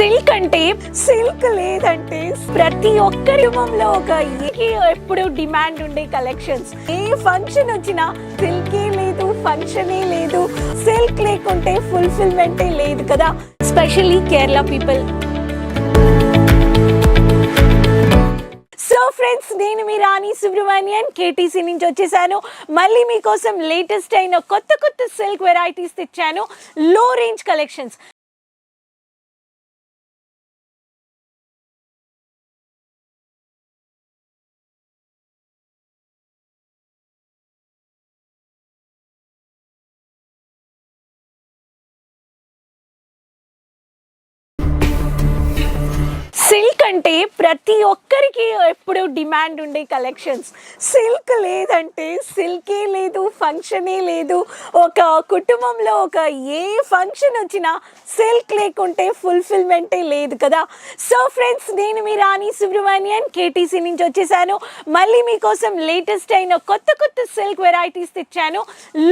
Silk అంటే silk లేదంటే ప్రతి ఒక్కరి రూపంలో ఒక ఎప్పుడు డిమాండ్ ఉండే కలెక్షన్స్. ఏ ఫంక్షన్ వచ్చినా సిల్కే లేదు ఫంక్షనే లేదు. సిల్క్ లేకుంటే ఫుల్ఫిల్మెంటే లేదు కదా. Specially Kerala people so friends నేను మీ రాణి సుబ్రహ్మణ్యన్ కేటీసీ నుంచి వచ్చేసాను. మళ్ళీ మీకోసం లేటెస్ట్ అయిన కొత్త కొత్త సిల్క్ వెరైటీస్ తెచ్చాను. లో రేంజ్ కలెక్షన్స్ ఎందుకంటే అంటే ప్రతి ఒక్కరికి ఎప్పుడు డిమాండ్ ఉండే కలెక్షన్స్. సిల్క్ లేదంటే సిల్కే లేదు ఫంక్షనే లేదు. ఒక కుటుంబంలో ఒక ఏ ఫంక్షన్ వచ్చినా సిల్క్ లేకుంటే ఫుల్ఫిల్మెంటే లేదు కదా. సో ఫ్రెండ్స్ నేను మీ రాణి సుబ్రహ్మణ్యన్ కేటీసీ నుంచి వచ్చేసాను. మళ్ళీ మీకోసం లేటెస్ట్ అయిన కొత్త కొత్త సిల్క్ వెరైటీస్ తెచ్చాను.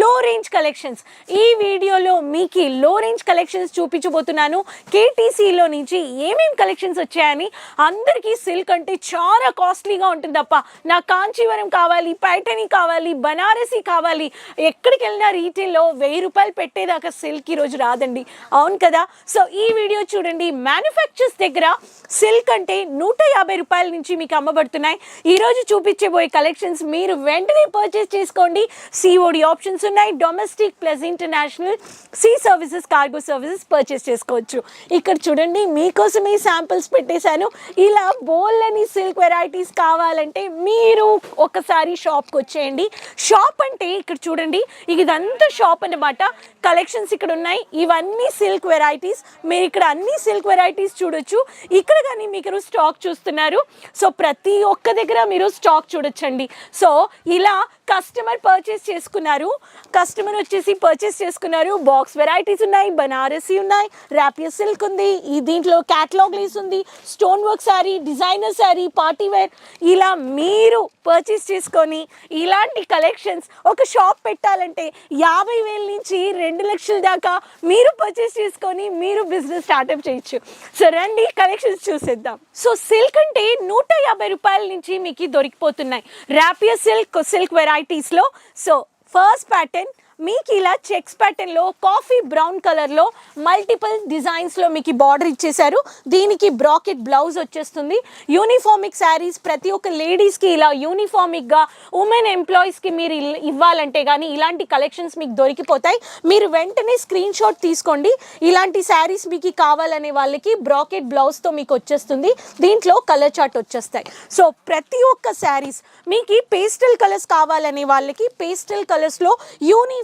లో రేంజ్ కలెక్షన్స్. ఈ వీడియోలో మీకు లో రేంజ్ కలెక్షన్స్ చూపించబోతున్నాను. కేటీసీలో నుంచి ఏమేం కలెక్షన్స్ వచ్చాయని అందరికీ సిల్క్ అంటే చాలా కాస్ట్లీగా ఉంటుంది తప్ప నాకు కాంచీవరం కావాలి పైటని కావాలి బనారసి కావాలి. ఎక్కడికి వెళ్ళినా రీటైల్లో వెయ్యి రూపాయలు పెట్టేదాకా సిల్క్ ఈరోజు రాదండి. అవును కదా? సో ఈ వీడియో చూడండి. మ్యానుఫ్యాక్చర్స్ దగ్గర సిల్క్ అంటే నూట యాభై రూపాయల నుంచి మీకు అమ్మబడుతున్నాయి. ఈరోజు చూపించబోయే కలెక్షన్స్ మీరు వెంటనే పర్చేస్ చేసుకోండి. సిఓడి ఆప్షన్స్ ఉన్నాయి. Domestic plus international sea services cargo services purchase చేసుకోవచ్చు. ఇక్కడ చూడండి మీకోసమే శాంపిల్స్ పెట్టేశాను. ఇలా బోల్లని సిల్క్ వెరైటీస్ కావాలంటే మీరు ఒకసారి షాప్కి వచ్చేయండి. షాప్ అంటే ఇక్కడ చూడండి ఇదంతా షాప్ అన్నమాట. కలెక్షన్స్ ఇక్కడ ఉన్నాయి. ఇవన్నీ సిల్క్ వెరైటీస్ మీరు ఇక్కడ అన్ని సిల్క్ వెరైటీస్ చూడొచ్చు. ఇక్కడ కానీ మీకు స్టాక్ చూస్తున్నారు. సో ప్రతి ఒక్క దగ్గర మీరు స్టాక్ చూడొచ్చండి. సో ఇలా కస్టమర్ పర్చేస్ చేసుకున్నారు. కస్టమర్ వచ్చేసి పర్చేస్ చేసుకున్నారు. బాక్స్ వెరైటీస్ ఉన్నాయి బనారసి ఉన్నాయి ర్యాపియర్ సిల్క్ ఉంది ఈ దీంట్లో క్యాటలాగ్ లీస్ ఉంది stone work sari designer sari party wear ఇలా మీరు పర్చేస్ చేసుకొని ఇలాంటి కలెక్షన్స్ ఒక షాప్ పెట్టాలంటే యాభై వేల నుంచి రెండు లక్షల దాకా మీరు పర్చేస్ చేసుకొని మీరు బిజినెస్ స్టార్ట్అప్ చేయొచ్చు. సో రండి కలెక్షన్స్ చూసేద్దాం. సో సిల్క్ అంటే నూట యాభై రూపాయల నుంచి మీకు దొరికిపోతున్నాయి. ర్యాపియర్ సిల్క్ సిల్క్ వెరైటీస్లో సో ఫస్ట్ ప్యాటర్న్ మీకు ఇలా చెక్స్ ప్యాటర్న్లో కాఫీ బ్రౌన్ కలర్లో మల్టిపుల్ డిజైన్స్లో మీకు బార్డర్ ఇచ్చేశారు. దీనికి బ్రాకెట్ బ్లౌజ్ వచ్చేస్తుంది. యూనిఫామిక్ శారీస్ ప్రతి ఒక్క లేడీస్కి ఇలా యూనిఫామిక్గా ఉమెన్ ఎంప్లాయీస్కి మీరు ఇల్- ఇవ్వాలంటే కానీ ఇలాంటి కలెక్షన్స్ మీకు దొరికిపోతాయి. మీరు వెంటనే స్క్రీన్ షాట్ తీసుకోండి. ఇలాంటి శారీస్ మీకు కావాలనే వాళ్ళకి బ్రాకెట్ బ్లౌజ్తో మీకు వచ్చేస్తుంది. దీంట్లో కలర్ చార్ట్ వచ్చేస్తాయి. సో ప్రతి ఒక్క శారీస్ మీకు పేస్టల్ కలర్స్ కావాలనే వాళ్ళకి పేస్టల్ కలర్స్లో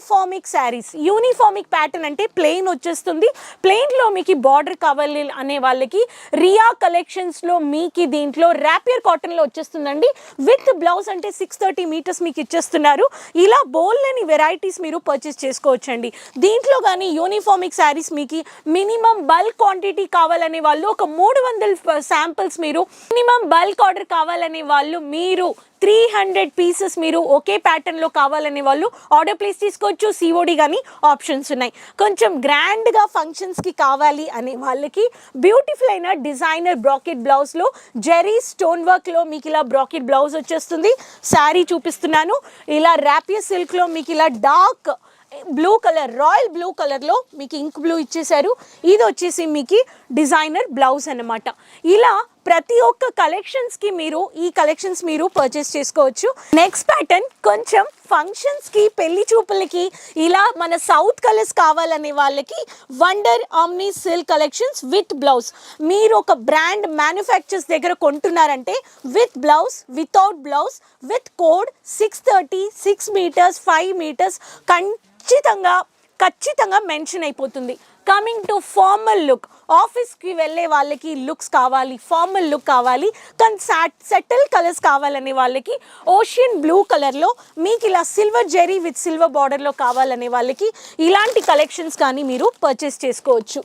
యూనిఫామిక్ శారీస్ యూనిఫామిక్ ప్యాటర్న్ అంటే ప్లెయిన్ వచ్చేస్తుంది. ప్లెయిన్లో మీకు బార్డర్ కావాలి అనే వాళ్ళకి రియా కలెక్షన్స్లో మీకు దీంట్లో ర్యాపియర్ కాటన్లో వచ్చేస్తుందండి. విత్ బ్లౌజ్ అంటే సిక్స్ థర్టీ మీటర్స్ మీకు ఇచ్చేస్తున్నారు. ఇలా బోల్ని వెరైటీస్ మీరు పర్చేస్ చేసుకోవచ్చండి. దీంట్లో కానీ యూనిఫామిక్ శారీస్ మీకు మినిమం బల్క్ క్వాంటిటీ కావాలనే వాళ్ళు ఒక మూడు వందల uh, శాంపిల్స్ మీరు మినిమం బల్క్ ఆర్డర్ కావాలనే వాళ్ళు మీరు త్రీ హండ్రెడ్ పీసెస్ మీరు ఒకే ప్యాటర్న్లో కావాలనే వాళ్ళు ఆర్డర్ ప్లేస్ తీసుకోవచ్చు సిఓడి కానీ ఆప్షన్స్ ఉన్నాయి. కొంచెం గ్రాండ్గా ఫంక్షన్స్కి కావాలి అనే వాళ్ళకి బ్యూటిఫుల్ అయిన డిజైనర్ బ్రాకెట్ బ్లౌజ్లో జెరీ స్టోన్ వర్క్లో మీకు ఇలా బ్రాకెట్ బ్లౌజ్ వచ్చేస్తుంది. శారీ చూపిస్తున్నాను. ఇలా ర్యాపియర్ సిల్క్లో మీకు ఇలా dark blue colour royal blue కలర్లో మీకు ఇంక్ బ్లూ ఇచ్చేశారు. ఇది వచ్చేసి మీకు డిజైనర్ బ్లౌజ్ అన్నమాట. ఇలా ప్రతి ఒక్క కలెక్షన్స్కి మీరు ఈ కలెక్షన్స్ మీరు పర్చేస్ చేసుకోవచ్చు. నెక్స్ట్ ప్యాటర్న్ కొంచెం ఫంక్షన్స్కి పెళ్ళి చూపులకి ఇలా మన సౌత్ కలర్స్ కావాలనే వాళ్ళకి wonder omni silk collections with blouse మీరు ఒక బ్రాండ్ మ్యానుఫ్యాక్చర్స్ దగ్గర కొంటున్నారంటే with blouse without blouse with code six thirty six metres five metres ఖచ్చితంగా ఖచ్చితంగా మెన్షన్ అయిపోతుంది. కమింగ్ టు ఫార్మల్ లుక్ ఆఫీస్కి వెళ్ళే వాళ్ళకి లుక్స్ కావాలి ఫార్మల్ లుక్ కావాలి. కానీ సాట్ సెటిల్ కలర్స్ కావాలనే వాళ్ళకి ఓషియన్ బ్లూ కలర్లో మీకు ఇలా సిల్వర్ జెరీ విత్ సిల్వర్ బార్డర్లో కావాలనే వాళ్ళకి ఇలాంటి కలెక్షన్స్ కానీ మీరు పర్చేస్ చేసుకోవచ్చు.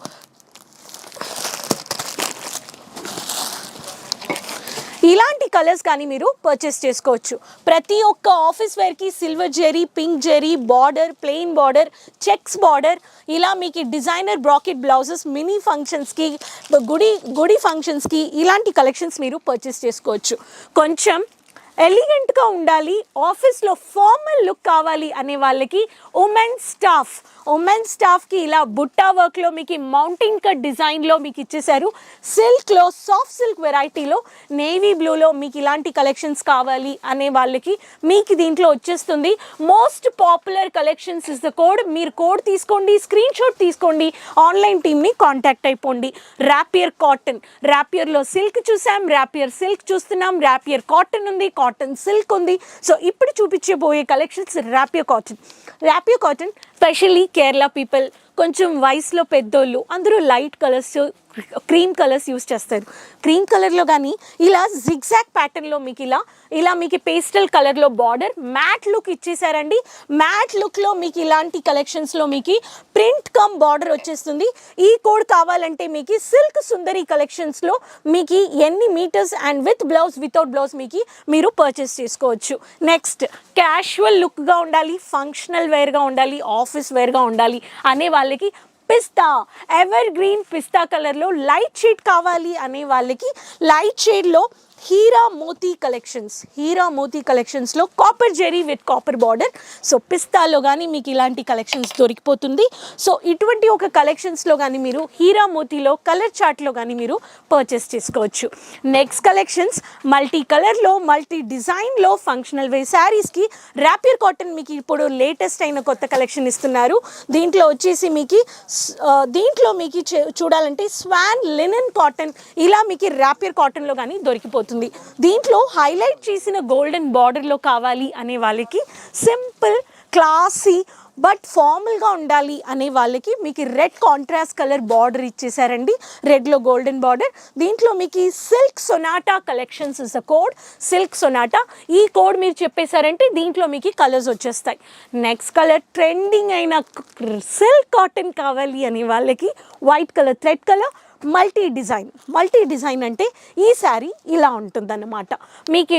ఇలాంటి కలర్స్ కానీ మీరు పర్చేస్ చేసుకోవచ్చు. ప్రతి ఒక్క ఆఫీస్ వేర్కి silver zari pink zari border plain border checks border ఇలా మీకు డిజైనర్ బ్రాకెట్ బ్లౌజెస్ మినీ ఫంక్షన్స్కి గుడి గుడి ఫంక్షన్స్కి ఇలాంటి కలెక్షన్స్ మీరు పర్చేస్ చేసుకోవచ్చు. కొంచెం ఎలిగెంట్గా ఉండాలి ఆఫీస్లో ఫార్మల్ లుక్ కావాలి అనే వాళ్ళకి ఉమెన్ స్టాఫ్ ఉమెన్ స్టాఫ్కి ఇలా బుట్టా వర్క్లో మీకు మౌంటైన్ కట్ డిజైన్లో మీకు ఇచ్చేసారు సిల్క్లో సాఫ్ట్ సిల్క్ వెరైటీలో నేవీ బ్లూలో మీకు ఇలాంటి కలెక్షన్స్ కావాలి అనే వాళ్ళకి మీకు దీంట్లో వచ్చేస్తుంది. Most popular collections is the code మీరు కోడ్ తీసుకోండి స్క్రీన్ షాట్ తీసుకోండి ఆన్లైన్ టీమ్ని కాంటాక్ట్ అయిపోండి. ర్యాపియర్ కాటన్ ర్యాపియర్లో సిల్క్ చూసాం ర్యాపియర్ సిల్క్ చూస్తున్నాం ర్యాపియర్ కాటన్ ఉంది కాటన్ సిల్క్ ఉంది. సో ఇప్పుడు చూపించబోయే collections rapier cotton rapier cotton specially Kerala people కొంచెం వయసులో పెద్దోళ్ళు అందరూ light colours cream colours use చేస్తారు. క్రీమ్ కలర్లో కానీ ఇలా జిగ్జాక్ ప్యాటర్న్లో మీకు ఇలా ఇలా మీకు పేస్టల్ కలర్లో బార్డర్ మ్యాట్ లుక్ ఇచ్చేసారండి. మ్యాట్ లుక్లో మీకు ఇలాంటి కలెక్షన్స్లో మీకు ప్రింట్ కమ్ బార్డర్ వచ్చేస్తుంది. ఈ కోడ్ కావాలంటే మీకు సిల్క్ సుందరి కలెక్షన్స్లో మీకు ఎన్ని metres and with blouse without blouse మీకు మీరు పర్చేస్ చేసుకోవచ్చు. నెక్స్ట్ క్యాషువల్ లుక్గా ఉండాలి ఫంక్షనల్ వేర్గా ఉండాలి ఆఫ్ ఆఫీస్ వేర్గా ఉండాలి అనే వాళ్ళకి పిస్తా ఎవర్ గ్రీన్ పిస్తా కలర్లో లైట్ షేడ్ కావాలి అనే వాళ్ళకి లైట్ షేడ్లో హీరా మోతీ కలెక్షన్స్ హీరా మోతీ కలెక్షన్స్లో copper zari with copper border so పిస్తాలో కానీ మీకు ఇలాంటి కలెక్షన్స్ దొరికిపోతుంది. సో ఇటువంటి ఒక కలెక్షన్స్లో కానీ మీరు హీరా మోతీలో కలర్ చార్ట్లో కానీ మీరు పర్చేస్ చేసుకోవచ్చు. నెక్స్ట్ కలెక్షన్స్ మల్టీ కలర్లో మల్టీ డిజైన్లో ఫంక్షనల్ వే శారీస్కి ర్యాపియర్ కాటన్ మీకు ఇప్పుడు లేటెస్ట్ అయిన కొత్త కలెక్షన్ ఇస్తున్నారు. దీంట్లో వచ్చేసి మీకు దీంట్లో మీకు చూడాలంటే స్వాన్ లినన్ కాటన్ ఇలా మీకు ర్యాపియర్ కాటన్లో కానీ దొరికిపోతుంది. దీంట్లో హైలైట్ చేసిన గోల్డెన్ బార్డర్లో కావాలి అనే వాళ్ళకి సింపుల్ క్లాసీ బట్ ఫార్మల్గా ఉండాలి అనే వాళ్ళకి మీకు రెడ్ కాంట్రాస్ట్ కలర్ బార్డర్ ఇచ్చేసారండి రెడ్లో గోల్డెన్ బార్డర్. దీంట్లో మీకు silk Sonata collections is a code. Silk Sonata. ఈ కోడ్ మీరు చెప్పేశారంటే దీంట్లో మీకు కలర్స్ వచ్చేస్తాయి. నెక్స్ట్ కలర్ ట్రెండింగ్ అయిన సిల్క్ కాటన్ కావాలి అనే వాళ్ళకి white colour thread colour multi design multi design అంటే ఈ శారీ ఇలా ఉంటుందన్నమాట. మీకు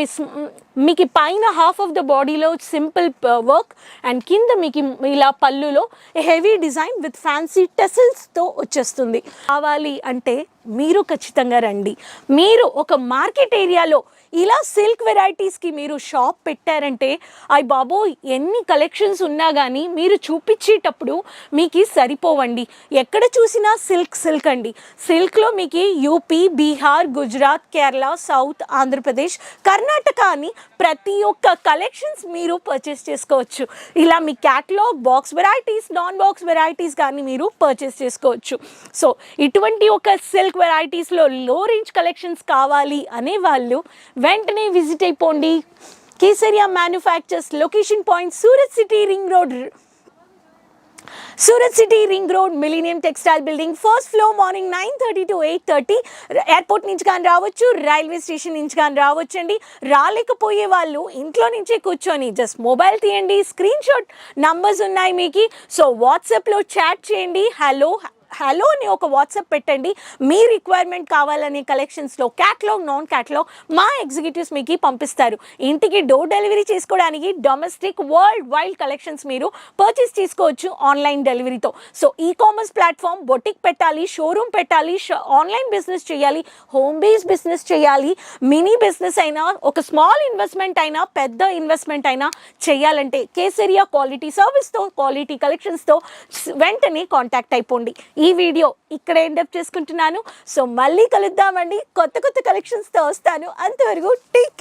మీకు పైన హాఫ్ ఆఫ్ ద బాడీలో సింపుల్ వర్క్ అండ్ కింద మీకు ఇలా పళ్ళులో హెవీ డిజైన్ విత్ ఫ్యాన్సీ టెసిల్స్తో వచ్చేస్తుంది. కావాలి అంటే మీరు ఖచ్చితంగా రండి. మీరు ఒక మార్కెట్ ఏరియాలో ఇలా సిల్క్ వెరైటీస్కి మీరు షాప్ పెట్టారంటే అయ్ బాబో ఎన్ని కలెక్షన్స్ ఉన్నా కానీ మీరు చూపించేటప్పుడు మీకు సరిపోవండి. ఎక్కడ చూసినా సిల్క్ సిల్క్ అండి. సిల్క్లో మీకు యూపీ బీహార్ గుజరాత్ కేరళ సౌత్ ఆంధ్రప్రదేశ్ కర్ణాటక అని ప్రతి ఒక్క కలెక్షన్స్ మీరు పర్చేస్ చేసుకోవచ్చు. ఇలా మీ catalogue box varieties non box varieties కానీ మీరు పర్చేస్ చేసుకోవచ్చు. సో ఇటువంటి ఒక సిల్క్ వెరైటీస్లో లో రేంజ్ కలెక్షన్స్ కావాలి అనే వాళ్ళు వెంటనే విజిట్ అయిపోండి. Kesariya manufacturers location point Surat city ring road. Surat city ring road millennium textile building first floor morning nine thirty to eight thirty. Airport నుంచి కానీ రావచ్చు రైల్వే స్టేషన్ నుంచి కానీ రావచ్చండి. రాలేకపోయే వాళ్ళు ఇంట్లో నుంచే కూర్చొని జస్ట్ మొబైల్ తీయండి. స్క్రీన్ షాట్ నంబర్స్ ఉన్నాయి మీకు. సో వాట్సాప్లో చాట్ చేయండి. హలో హలో అని ఒక వాట్సాప్ పెట్టండి. మీ రిక్వైర్మెంట్ కావాలనే కలెక్షన్స్లో క్యాట్లాగ్ నాన్ క్యాట్లాగ్ మా ఎగ్జిక్యూటివ్స్ మీకు పంపిస్తారు. ఇంటికి డోర్ డెలివరీ చేసుకోవడానికి డొమెస్టిక్ వరల్డ్ వైడ్ కలెక్షన్స్ మీరు పర్చేస్ చేసుకోవచ్చు online డెలివరీతో so e commerce platform boutique పెట్టాలి షోరూమ్ పెట్టాలి ఆన్లైన్ బిజినెస్ చేయాలి హోమ్ బేస్ బిజినెస్ చేయాలి మినీ బిజినెస్ అయినా ఒక స్మాల్ ఇన్వెస్ట్మెంట్ అయినా పెద్ద ఇన్వెస్ట్మెంట్ అయినా చేయాలంటే కేసరియా క్వాలిటీ సర్వీస్తో క్వాలిటీ కలెక్షన్స్తో వెంటనే కాంటాక్ట్ అయిపోండి. ఈ వీడియో ఇక్కడ ఎండప్ చేసుకుంటున్నాను. సో మళ్ళీ కలుద్దామండి. కొత్త కొత్త కలెక్షన్స్తో వస్తాను. అంతవరకు టేక్